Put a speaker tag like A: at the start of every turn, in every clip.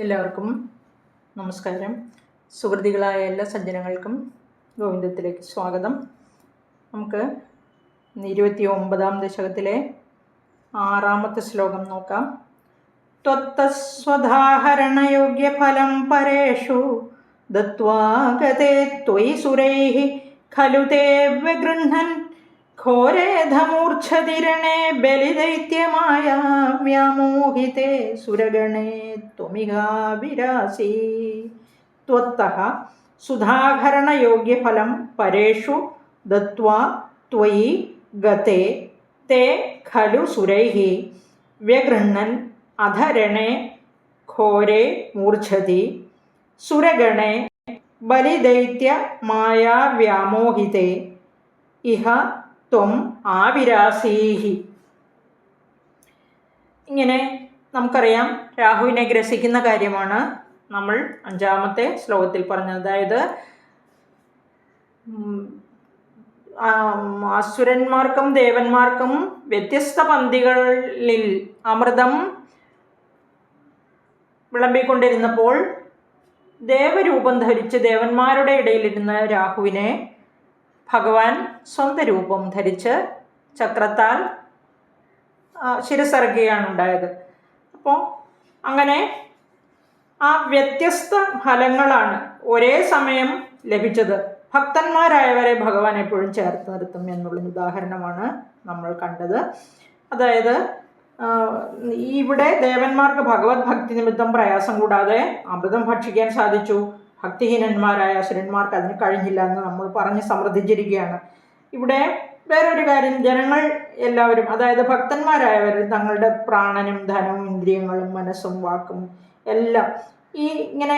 A: എല്ലാവർക്കും നമസ്കാരം. സുഹൃതികളായ എല്ലാ സജ്ജനങ്ങൾക്കും ഗോവിന്ദത്തിലേക്ക് സ്വാഗതം. നമുക്ക് ഇരുപത്തി ഒമ്പതാം ദശകത്തിലെ ആറാമത്തെ ശ്ലോകം നോക്കാം. ത്വത്തസ്വധാഹരണയോഗ്യ ഫലം പരേഷു. ദത്വാഗതേ ത്വയി സുരൈ ഖലു തേ വ്യഗൃഹൻ ഘോരേധമൂർച്ഛതിരണേ ബലിദൈത്യമായ വ്യാമോഹിതേ സുരഗണേ ത്വമികാവിരാസി ത്വത്തഹ സുധാകരണയോഗ്യഫലം പരേഷു ദത്വാ ത്വയി ഗതേ തേ ഖലു സുരൈः വ്യഗൃഹ്ണൻ അധരണേ ഘോരേ മൂർച്ഛതി. സുരഗണേ ബലിദൈത്യ മായാവ്യാമോഹിതേ ഇഹ ത്വം ആവിരാസീഹി. ഇങ്ങനെ നമുക്കറിയാം രാഹുവിനെ ഗ്രസിക്കുന്ന കാര്യമാണ് നമ്മൾ അഞ്ചാമത്തെ ശ്ലോകത്തിൽ പറഞ്ഞത്. അതായത് അസുരന്മാർക്കും ദേവന്മാർക്കും വ്യത്യസ്ത പന്തികളിൽ അമൃതം വിളമ്പിക്കൊണ്ടിരുന്നപ്പോൾ ദേവരൂപം ധരിച്ച് ദേവന്മാരുടെ ഇടയിലിരുന്ന രാഹുവിനെ ഭഗവാൻ സ്വന്തം രൂപം ധരിച്ച് ചക്രത്താൽ ശിരസറുകയാണ് ഉണ്ടായത്. അപ്പോൾ അങ്ങനെ ആ വ്യത്യസ്ത ഫലങ്ങളാണ് ഒരേ സമയം ലഭിച്ചത്. ഭക്തന്മാരായവരെ ഭഗവാൻ എപ്പോഴും ചേർത്ത് നിർത്തും എന്നുള്ള ഉദാഹരണമാണ് നമ്മൾ കണ്ടത്. അതായത് ഇവിടെ ദേവന്മാർക്ക് ഭഗവത് ഭക്തി നിമിത്തം പ്രയാസം കൂടാതെ അമൃതം ഭക്ഷിക്കാൻ സാധിച്ചു. ഭക്തിഹീനന്മാരായ അസുരന്മാർക്ക് അതിന് കഴിഞ്ഞില്ല എന്ന് നമ്മൾ പറഞ്ഞ് സമൃദ്ധിച്ചിരിക്കുകയാണ് ഇവിടെ വേറൊരു കാര്യം ജനങ്ങൾ എല്ലാവരും അതായത് ഭക്തന്മാരായവർ തങ്ങളുടെ പ്രാണനും ധനവും ഇന്ദ്രിയങ്ങളും മനസ്സും വാക്കും എല്ലാം ഈ ഇങ്ങനെ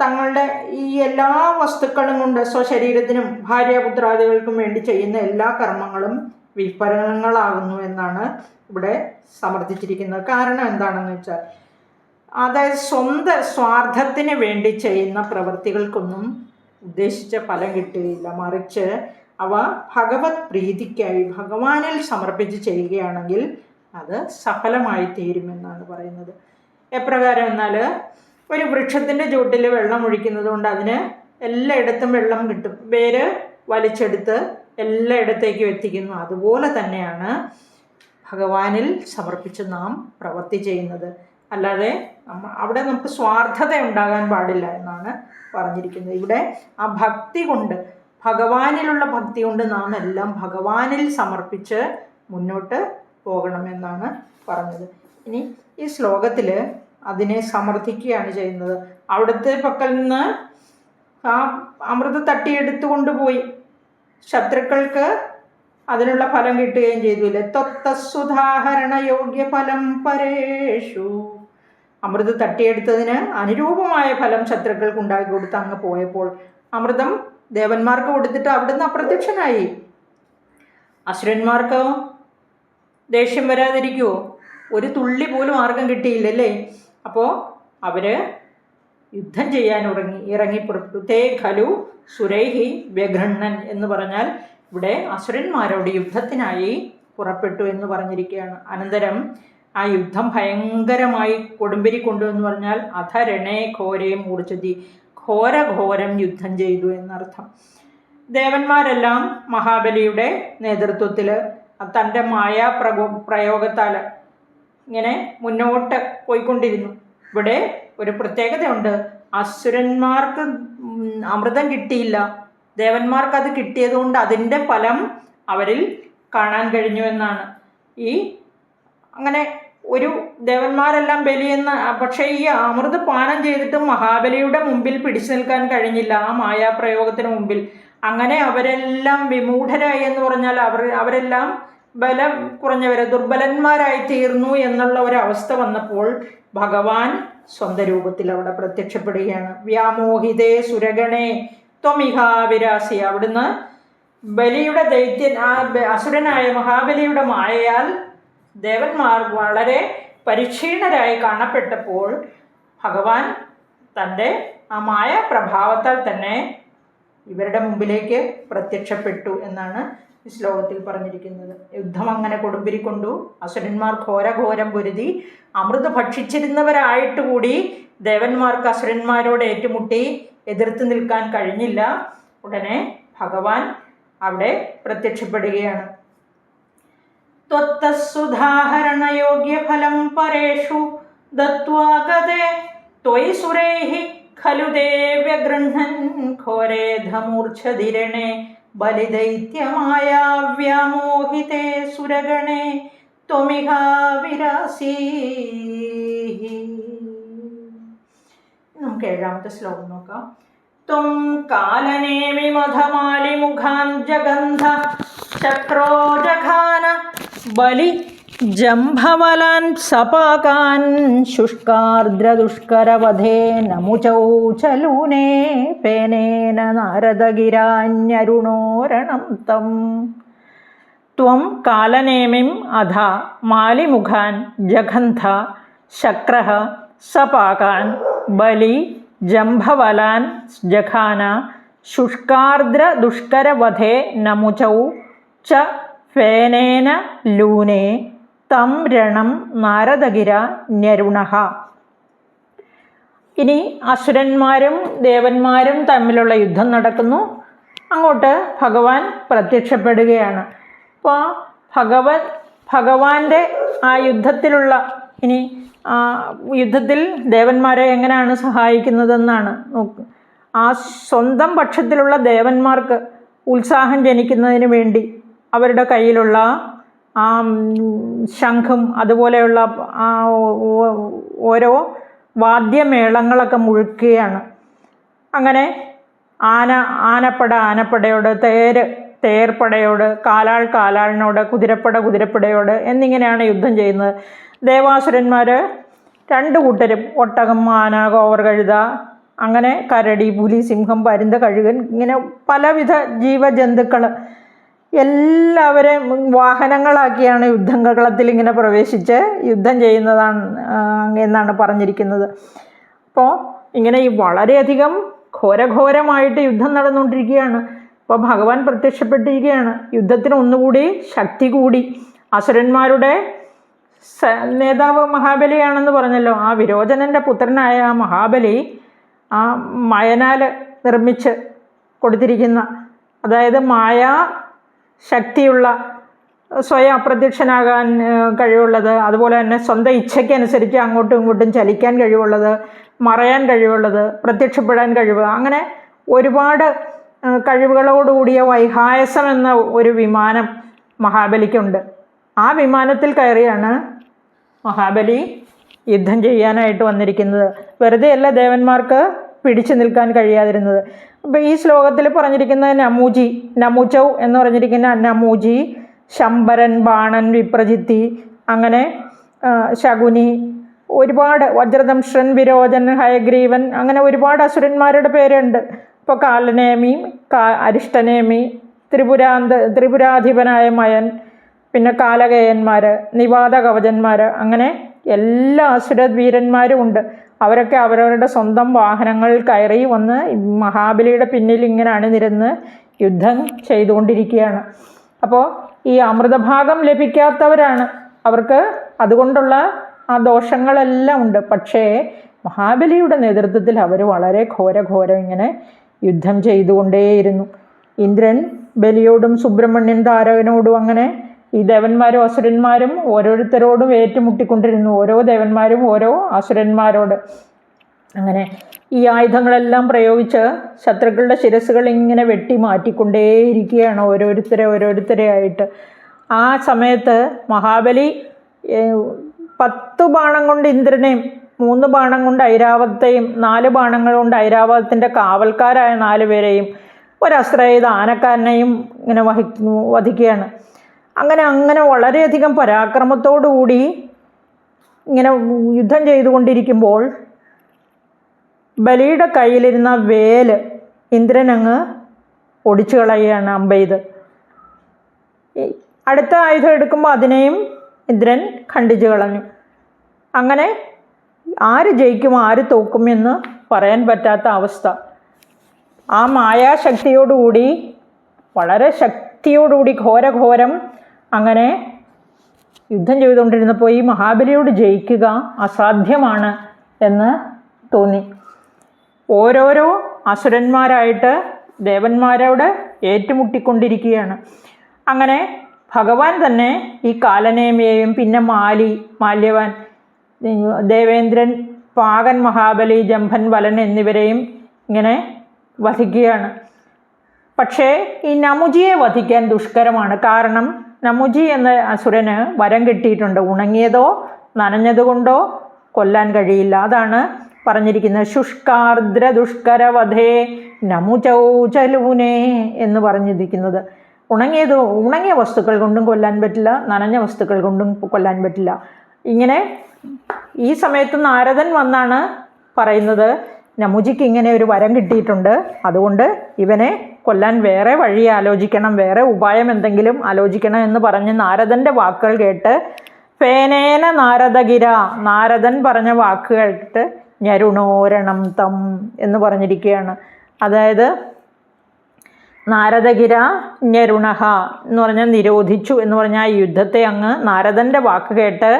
A: തങ്ങളുടെ ഈ എല്ലാ വസ്തുക്കളും കൊണ്ട് സ്വശരീരത്തിനും ഭാര്യാപുത്രാദികൾക്കും വേണ്ടി ചെയ്യുന്ന എല്ലാ കർമ്മങ്ങളും വിഫലങ്ങളാകുന്നു എന്നാണ് ഇവിടെ സമർത്ഥിച്ചിരിക്കുന്നത് കാരണം എന്താണെന്ന് വെച്ചാൽ അതായത് സ്വന്തം സ്വാർത്ഥത്തിന് വേണ്ടി ചെയ്യുന്ന പ്രവൃത്തികൾക്കൊന്നും ഉദ്ദേശിച്ച ഫലം കിട്ടുകയില്ല മറിച്ച് അവ ഭഗവത് പ്രീതിക്കായി ഭഗവാനിൽ സമർപ്പിച്ച് ചെയ്യുകയാണെങ്കിൽ അത് സഫലമായി തീരുമെന്നാണ് പറയുന്നത്. എപ്രകാരം എന്നാൽ ഒരു വൃക്ഷത്തിന്റെ ചുവട്ടിൽ വെള്ളം ഒഴിക്കുന്നത് കൊണ്ട് അതിന് എല്ലായിടത്തും വെള്ളം കിട്ടും. വേര് വലിച്ചെടുത്ത് എല്ലായിടത്തേക്കും എത്തിക്കുന്നു. അതുപോലെ തന്നെയാണ് ഭഗവാനിൽ സമർപ്പിച്ച് നാം പ്രവൃത്തി ചെയ്യുന്നത്. അല്ലാതെ നമ്മ അവിടെ നമുക്ക് സ്വാർത്ഥത ഉണ്ടാകാൻ പാടില്ല എന്നാണ് പറഞ്ഞിരിക്കുന്നത്. ഇവിടെ ആ ഭക്തി കൊണ്ട് ഭഗവാനിലുള്ള ഭക്തി കൊണ്ട് നാം എല്ലാം ഭഗവാനിൽ സമർപ്പിച്ച് മുന്നോട്ട് പോകണമെന്നാണ് പറഞ്ഞത്. ഇനി ഈ ശ്ലോകത്തിൽ അതിനെ സമർത്ഥിക്കുകയാണ് ചെയ്യുന്നത്. അവിടുത്തെ പക്കൽ നിന്ന് ആ അമൃത തട്ടിയെടുത്തു കൊണ്ടുപോയി ശത്രുക്കൾക്ക് അതിനുള്ള ഫലം കിട്ടുകയും ചെയ്തില്ല? തൊത്തസുധാഹരണ യോഗ്യ ഫലം പരേഷു. അമൃത് തട്ടിയെടുത്തതിന് അനുരൂപമായ ഫലം ശത്രുക്കൾക്ക് ഉണ്ടാക്കി കൊടുത്ത് അങ്ങ് പോയപ്പോൾ അമൃതം ദേവന്മാർക്ക് കൊടുത്തിട്ട് അവിടുന്ന് അപ്രത്യക്ഷനായി. അസുരന്മാർക്ക് ദേഷ്യം വരാതിരിക്കുമോ ഒരു തുള്ളി പോലും ആർക്കും കിട്ടിയില്ലല്ലേ? അപ്പോൾ അവർ യുദ്ധം ചെയ്യാൻ ഉറങ്ങി ഇറങ്ങി പുറപ്പെട്ടു. തേ ഖലു സുരൈഹി വ്യഘണ്ണൻ എന്ന് പറഞ്ഞാൽ ഇവിടെ അസുരന്മാരോട് യുദ്ധത്തിനായി പുറപ്പെട്ടു എന്ന് പറഞ്ഞിരിക്കുകയാണ്. അനന്തരം ആ യുദ്ധം ഭയങ്കരമായി കൊടുമ്പിരി കൊണ്ടു എന്ന് പറഞ്ഞാൽ അധരണേ ഘോരേ മൂർച്ചതി ഘോരഘോരം യുദ്ധം ചെയ്തു എന്നർത്ഥം. ദേവന്മാരെല്ലാം മഹാബലിയുടെ നേതൃത്വത്തിൽ തന്റെ മായാ പ്രകോ പ്രയോഗത്താൽ ഇങ്ങനെ മുന്നോട്ട് പോയിക്കൊണ്ടിരുന്നു. ഇവിടെ ഒരു പ്രത്യേകതയുണ്ട്. അസുരന്മാർക്ക് അമൃതം കിട്ടിയില്ല. ദേവന്മാർക്ക് അത് കിട്ടിയതുകൊണ്ട് അതിന്റെ ഫലം അവരിൽ കാണാൻ കഴിഞ്ഞു എന്നാണ്. ഈ അങ്ങനെ ഒരു ദേവന്മാരെല്ലാം ബലിയെന്ന പക്ഷേ ഈ അമൃത് പാനം ചെയ്തിട്ട് മഹാബലിയുടെ മുമ്പിൽ പിടിച്ചു നിൽക്കാൻ കഴിഞ്ഞില്ല ആ മായാപ്രയോഗത്തിന് മുമ്പിൽ. അങ്ങനെ അവരെല്ലാം വിമൂഢരായി എന്ന് പറഞ്ഞാൽ അവർ അവരെല്ലാം ബലം കുറഞ്ഞവരെ ദുർബലന്മാരായി തീർന്നു എന്നുള്ള ഒരവസ്ഥ വന്നപ്പോൾ ഭഗവാൻ സ്വന്തം രൂപത്തിൽ അവിടെ പ്രത്യക്ഷപ്പെടുകയാണ്. വ്യാമോഹിതേ സുരഗണേ ത്വമിഹാവിരാസി. അവിടുന്ന് ബലിയുടെ ദൈത്യൻ ആ അസുരനായ മഹാബലിയുടെ മായയാൽ ദേവന്മാർ വളരെ പരിക്ഷീണരായി കാണപ്പെട്ടപ്പോൾ ഭഗവാൻ തന്റെ ആ മായ പ്രഭാവത്താൽ തന്നെ ഇവരുടെ മുമ്പിലേക്ക് പ്രത്യക്ഷപ്പെട്ടു എന്നാണ് ഈ ശ്ലോകത്തിൽ പറഞ്ഞിരിക്കുന്നത്. യുദ്ധം അങ്ങനെ കൊടുമ്പിരി കൊണ്ടു അസുരന്മാർ ഘോരഘോരം പൊരുതി അമൃത് ഭക്ഷിച്ചിരുന്നവരായിട്ട് കൂടി ദേവന്മാർക്ക് അസുരന്മാരോട് ഏറ്റുമുട്ടി എതിർത്ത് നിൽക്കാൻ കഴിഞ്ഞില്ല. ഉടനെ ഭഗവാൻ അവിടെ പ്രത്യക്ഷപ്പെടുകയാണ്. त्वत्तस्सुधाहरणयोग्यफलं परेषु दत्त्वा गते त्वयि सुरैः खलु ते व्यगृह्णन् घोरेधमूर्च्छधिरणे बलिदैत्यमायाव्यामोहिते सुरगणे त्वमिहाविरासी നമുക്ക് ഏഴാമത്തെ ശ്ലോകം നോക്കാം ത്വം കാലനേമി മധമാലിമുഖാൻ ജഗന്ധ ചക്രോ ജഘാന ബലി ജംഭവലാൻ സപാകാൻ ശുഷ്കാർദ്രദുഷ്കരവധേ നമുചൗ ചലൂനേ പേനേന നാരദഗിരാന്യരുണോരണം തം. ത്വം കാലനേമിം അധ മാലിമുഖാൻ ജഗന്ധ ശക്ര സപാകാൻ ബലി ജംഭവലാൻ ജഖാന ശുഷ്കാർദ്രദുഷ്കരവധേ നമുചൗ ച ഫേനേന ലൂനേ തം രണം നാരദഗിര ഞരുണഃ ഇനി അസുരന്മാരും ദേവന്മാരും തമ്മിലുള്ള യുദ്ധം നടക്കുന്നു. അങ്ങോട്ട് ഭഗവാൻ പ്രത്യക്ഷപ്പെടുകയാണ്. അപ്പോൾ ഭഗവൻ ഭഗവാന്റെ ആ യുദ്ധത്തിലുള്ള ഇനി ആ യുദ്ധത്തിൽ ദേവന്മാരെ എങ്ങനെയാണ് സഹായിക്കുന്നതെന്നാണ് നോക്ക്. ആ സ്വന്തം പക്ഷത്തിലുള്ള ദേവന്മാർക്ക് ഉത്സാഹം ജനിക്കുന്നതിന് വേണ്ടി അവരുടെ കയ്യിലുള്ള ആ ശംഖും അതുപോലെയുള്ള ആ ഓരോ വാദ്യമേളങ്ങളൊക്കെ മുഴുക്കുകയാണ്. അങ്ങനെ ആന ആനപ്പട ആനപ്പടയോട് തേര് തേർപ്പടയോട് കാലാൾ കാലാളിനോട് കുതിരപ്പട കുതിരപ്പടയോട് എന്നിങ്ങനെയാണ് യുദ്ധം ചെയ്യുന്നത്. ദേവാസുരന്മാർ രണ്ട് കൂട്ടരും ഒട്ടകം ആന കോവർ കഴുത അങ്ങനെ കരടി പുലി സിംഹം പരുന്ത കഴുകൻ ഇങ്ങനെ പലവിധ ജീവജന്തുക്കൾ എല്ലാവരെയും വാഹനങ്ങളാക്കിയാണ് യുദ്ധകളത്തിൽ ഇങ്ങനെ പ്രവേശിച്ച് യുദ്ധം ചെയ്യുന്നതാണ് എന്നാണ് പറഞ്ഞിരിക്കുന്നത്. അപ്പോൾ ഇങ്ങനെ ഈ വളരെയധികം ഘോരഘോരമായിട്ട് യുദ്ധം നടന്നുകൊണ്ടിരിക്കുകയാണ്. അപ്പോൾ ഭഗവാൻ പ്രത്യക്ഷപ്പെട്ടിരിക്കുകയാണ്. യുദ്ധത്തിന് ഒന്നുകൂടി ശക്തി കൂടി. അസുരന്മാരുടെ നേതാവ് മഹാബലിയാണെന്ന് പറഞ്ഞല്ലോ. ആ വിരോചനന്റെ പുത്രനായ ആ മഹാബലി ആ മയനാൽ നിർമ്മിച്ച് കൊടുത്തിരിക്കുന്ന അതായത് മായാ ശക്തിയുള്ള സ്വയം അപ്രത്യക്ഷനാകാൻ കഴിവുള്ളത് അതുപോലെ തന്നെ സ്വന്തം ഇച്ഛയ്ക്കനുസരിച്ച് അങ്ങോട്ടും ഇങ്ങോട്ടും ചലിക്കാൻ കഴിവുള്ളത് മറയാൻ കഴിവുള്ളത് പ്രത്യക്ഷപ്പെടാൻ കഴിവ് അങ്ങനെ ഒരുപാട് കഴിവുകളോടുകൂടിയ വൈഹായസം എന്ന ഒരു വിമാനം മഹാബലിക്കുണ്ട്. ആ വിമാനത്തിൽ കയറിയാണ് മഹാബലി യുദ്ധം ചെയ്യാനായിട്ട് വന്നിരിക്കുന്നത്. വെറുതെയല്ല ദേവന്മാർക്ക് പിടിച്ചു നിൽക്കാൻ കഴിയാതിരുന്നത്. ഈ ശ്ലോകത്തിൽ പറഞ്ഞിരിക്കുന്നത് നമൂജി നമുചൗ എന്ന് പറഞ്ഞിരിക്കുന്ന നമൂജി ശമ്പരൻ ബാണൻ വിപ്രജിത്തി അങ്ങനെ ശകുനി ഒരുപാട് വജ്രദംഷൻ വിരോചൻ ഹയഗ്രീവൻ അങ്ങനെ ഒരുപാട് അസുരന്മാരുടെ പേരുണ്ട്. ഇപ്പോൾ കാലനേമി കാ അരിഷ്ടനേമി ത്രിപുരാന്ത ത്രിപുരാധിപനായ മയൻ പിന്നെ കാലകേയന്മാർ നിവാത കവചന്മാർ അങ്ങനെ എല്ലാ അസുരവീരന്മാരും ഉണ്ട്. അവരൊക്കെ അവരവരുടെ സ്വന്തം വാഹനങ്ങൾ കയറി വന്ന് മഹാബലിയുടെ പിന്നിൽ ഇങ്ങനെ അണിനിരുന്ന് യുദ്ധം ചെയ്തുകൊണ്ടിരിക്കുകയാണ്. അപ്പോൾ ഈ അമൃതഭാഗം ലഭിക്കാത്തവരാണ്. അവർക്ക് അതുകൊണ്ടുള്ള ആ ദോഷങ്ങളെല്ലാം ഉണ്ട്. പക്ഷേ മഹാബലിയുടെ നേതൃത്വത്തിൽ അവർ വളരെ ഘോരഘോരം ഇങ്ങനെ യുദ്ധം ചെയ്തുകൊണ്ടേയിരുന്നു. ഇന്ദ്രൻ ബലിയോടും സുബ്രഹ്മണ്യൻ താരകനോടും അങ്ങനെ ഈ ദേവന്മാരും അസുരന്മാരും ഓരോരുത്തരോടും ഏറ്റുമുട്ടിക്കൊണ്ടിരുന്നു. ഓരോ ദേവന്മാരും ഓരോ അസുരന്മാരോട്. അങ്ങനെ ഈ ആയുധങ്ങളെല്ലാം പ്രയോഗിച്ച് ശത്രുക്കളുടെ ശിരസുകൾ ഇങ്ങനെ വെട്ടി മാറ്റിക്കൊണ്ടേയിരിക്കുകയാണ് ഓരോരുത്തരെ ഓരോരുത്തരെ ആയിട്ട്. ആ സമയത്ത് മഹാബലി പത്ത് ബാണം കൊണ്ട് ഇന്ദ്രനെയും മൂന്ന് ബാണം കൊണ്ട് ഐരാവത്തെയും നാല് ബാണങ്ങൾ കൊണ്ട് ഐരാവതത്തിന്റെ കാവൽക്കാരായ നാല് പേരെയും ഒരസ്ത്രയുധ ആനക്കാരനെയും ഇങ്ങനെ വഹിക്കുന്നു വധിക്കുകയാണ്. അങ്ങനെ അങ്ങനെ വളരെയധികം പരാക്രമത്തോടുകൂടി ഇങ്ങനെ യുദ്ധം ചെയ്തുകൊണ്ടിരിക്കുമ്പോൾ ബലിയുടെ കയ്യിലിരുന്ന വേൽ ഇന്ദ്രനങ്ങ് ഒടിച്ചു കളയുകയാണ് അമ്പെയ്ത് അടുത്ത ആയുധം എടുക്കുമ്പോൾ അതിനെയും ഇന്ദ്രൻ ഖണ്ഡിച്ചു കളഞ്ഞു. അങ്ങനെ ആര് ജയിക്കും ആര് തോക്കുമെന്ന് പറയാൻ പറ്റാത്ത അവസ്ഥ. ആ മായാശക്തിയോടുകൂടി വളരെ ശക് ശക്തിയോടുകൂടി ഘോരഘോരം അങ്ങനെ യുദ്ധം ചെയ്തുകൊണ്ടിരുന്നപ്പോൾ ഈ മഹാബലിയോട് ജയിക്കുക അസാധ്യമാണ് എന്ന് തോന്നി. ഓരോരോ അസുരന്മാരായിട്ട് ദേവന്മാരോട് ഏറ്റുമുട്ടിക്കൊണ്ടിരിക്കുകയാണ്. അങ്ങനെ ഭഗവാൻ തന്നെ ഈ കാലനേമയെയും പിന്നെ മാലി മാല്യവാൻ ദേവേന്ദ്രൻ പാകൻ മഹാബലി ജംഭൻ വലൻ എന്നിവരെയും ഇങ്ങനെ വധിക്കുകയാണ്. പക്ഷേ ഈ നമുജിയെ വധിക്കാൻ ദുഷ്കരമാണ്. കാരണം നമുജി എന്ന അസുരന് വരം കിട്ടിയിട്ടുണ്ട്. ഉണങ്ങിയതോ നനഞ്ഞതുകൊണ്ടോ കൊല്ലാൻ കഴിയില്ല. അതാണ് പറഞ്ഞിരിക്കുന്നത്. ശുഷ്കാർദ്ര ദുഷ്കരവധേ നമുചൗചലൂനേ എന്ന് പറഞ്ഞിരിക്കുന്നത്. ഉണങ്ങിയത് ഉണങ്ങിയ വസ്തുക്കൾ കൊണ്ടും കൊല്ലാൻ പറ്റില്ല നനഞ്ഞ വസ്തുക്കൾ കൊണ്ടും കൊല്ലാൻ പറ്റില്ല. ഇങ്ങനെ ഈ സമയത്ത് നാരദൻ വന്നാണ് പറയുന്നത് നമുജിക്ക് ഇങ്ങനെ ഒരു വരം കിട്ടിയിട്ടുണ്ട്. അതുകൊണ്ട് ഇവനെ കൊല്ലാൻ വേറെ വഴി ആലോചിക്കണം വേറെ ഉപായം എന്തെങ്കിലും ആലോചിക്കണം എന്ന് പറഞ്ഞ് നാരദന്റെ വാക്കുകൾ കേട്ട് ഫേനേന നാരദഗിര നാരദൻ പറഞ്ഞ വാക്കുകൾ കേട്ട് ഞരുണോരണം തം എന്ന് പറഞ്ഞിരിക്കുകയാണ്. അതായത് നാരദഗിര ഞരുണഹ എന്ന് പറഞ്ഞാൽ നിരോധിച്ചു എന്ന് പറഞ്ഞാൽ ആ യുദ്ധത്തെ അങ്ങ് നാരദന്റെ വാക്ക് കേട്ട്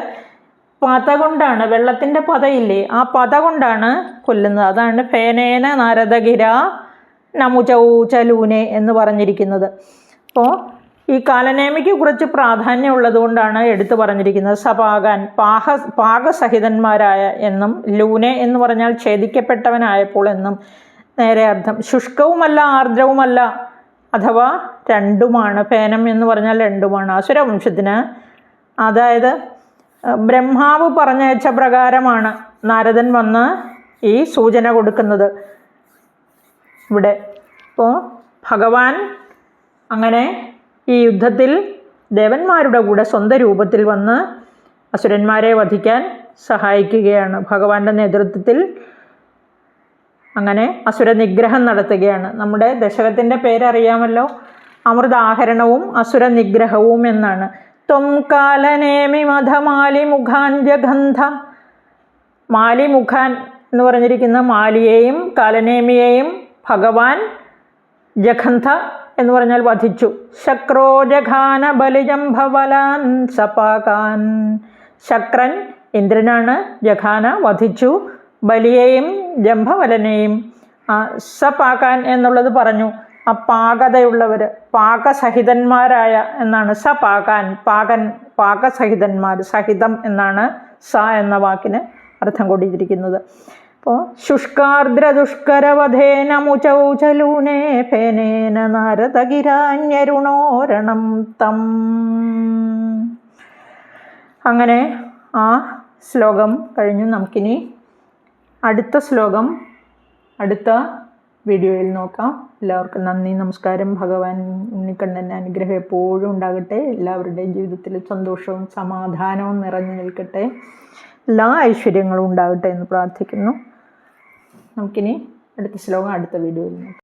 A: പത കൊണ്ടാണ് വെള്ളത്തിന്റെ പതയില്ലേ ആ പത കൊണ്ടാണ് കൊല്ലുന്നത്. അതാണ് ഫേനേന നാരദഗിര നമുചൗചലൂനെ എന്ന് പറഞ്ഞിരിക്കുന്നത്. അപ്പോൾ ഈ കാലനേമയ്ക്ക് കുറച്ച് പ്രാധാന്യമുള്ളത് കൊണ്ടാണ് എടുത്തു പറഞ്ഞിരിക്കുന്നത്. സപാകാൻ പാഹ പാകസഹിതന്മാരായ എന്നും ലൂനെ എന്ന് പറഞ്ഞാൽ ഛേദിക്കപ്പെട്ടവനായപ്പോൾ എന്നും നേരെ അർത്ഥം. ശുഷ്കവുമല്ല ആർദ്രവുമല്ല അഥവാ രണ്ടുമാണ്. ഫേനം എന്ന് പറഞ്ഞാൽ രണ്ടുമാണ്. അസുരവംശത്തിന് അതായത് ബ്രഹ്മാവ് പറഞ്ഞയച്ച പ്രകാരമാണ് നാരദൻ വന്ന് ഈ സൂചന കൊടുക്കുന്നത്. ഇവിടെ. അപ്പോൾ ഭഗവാൻ അങ്ങനെ ഈ യുദ്ധത്തിൽ ദേവന്മാരുടെ കൂടെ സ്വന്തം രൂപത്തിൽ വന്ന് അസുരന്മാരെ വധിക്കാൻ സഹായിക്കുകയാണ്. ഭഗവാന്റെ നേതൃത്വത്തിൽ അങ്ങനെ അസുര നിഗ്രഹം നടത്തുകയാണ്. നമ്മുടെ ദശകത്തിന്റെ പേരറിയാമല്ലോ. അമൃതാഹരണവും അസുര നിഗ്രഹവും എന്നാണ്. ത്വം കാലനേമി മധമാലി മുഖാൻ ജഗന്ധ. മാലി മുഖാൻ എന്ന് പറഞ്ഞിരിക്കുന്ന മാലിയെയും കാലനേമിയെയും ഭഗവാൻ ജഖന്ധ എന്ന് പറഞ്ഞാൽ വധിച്ചു. ശക്രോ ജഘാന ബലിജംഭവലാൻ സപാകാൻ. ശക്രൻ ഇന്ദ്രനാണ് ജഖാന വധിച്ചു. ബലിയെയും ജംഭവലനെയും സപാകാൻ എന്നുള്ളത് പറഞ്ഞു. ആ പാകതയുള്ളവർ പാകസഹിതന്മാരായ എന്നാണ് സ പാകാൻ പാകൻ പാകസഹിതന്മാർ സഹിതം എന്നാണ് സ എന്ന വാക്കിന് അർത്ഥം കൊണ്ടിരിക്കുന്നത് അപ്പോൾ ശുഷ്കാർദ്ര ദുഷ്കരവധേന മുചൗചലൂനേ ഫേനേന നാരദഗിരാന്യരുണോരണം തം. അങ്ങനെ ആ ശ്ലോകം കഴിഞ്ഞു. നമുക്കിനി അടുത്ത ശ്ലോകം അടുത്ത വീഡിയോയിൽ നോക്കാം. എല്ലാവർക്കും നന്ദി നമസ്കാരം. ഭഗവാൻ ഉണ്ണിക്കണ്ണന്റെ അനുഗ്രഹം എപ്പോഴും ഉണ്ടാകട്ടെ. എല്ലാവരുടെയും ജീവിതത്തിൽ സന്തോഷവും സമാധാനവും നിറഞ്ഞു നിൽക്കട്ടെ. എല്ലാ ഐശ്വര്യങ്ങളും ഉണ്ടാകട്ടെ എന്ന് പ്രാർത്ഥിക്കുന്നു. നമുക്കിനി അടുത്ത ശ്ലോകം അടുത്ത വീഡിയോയിൽ നോക്കാം.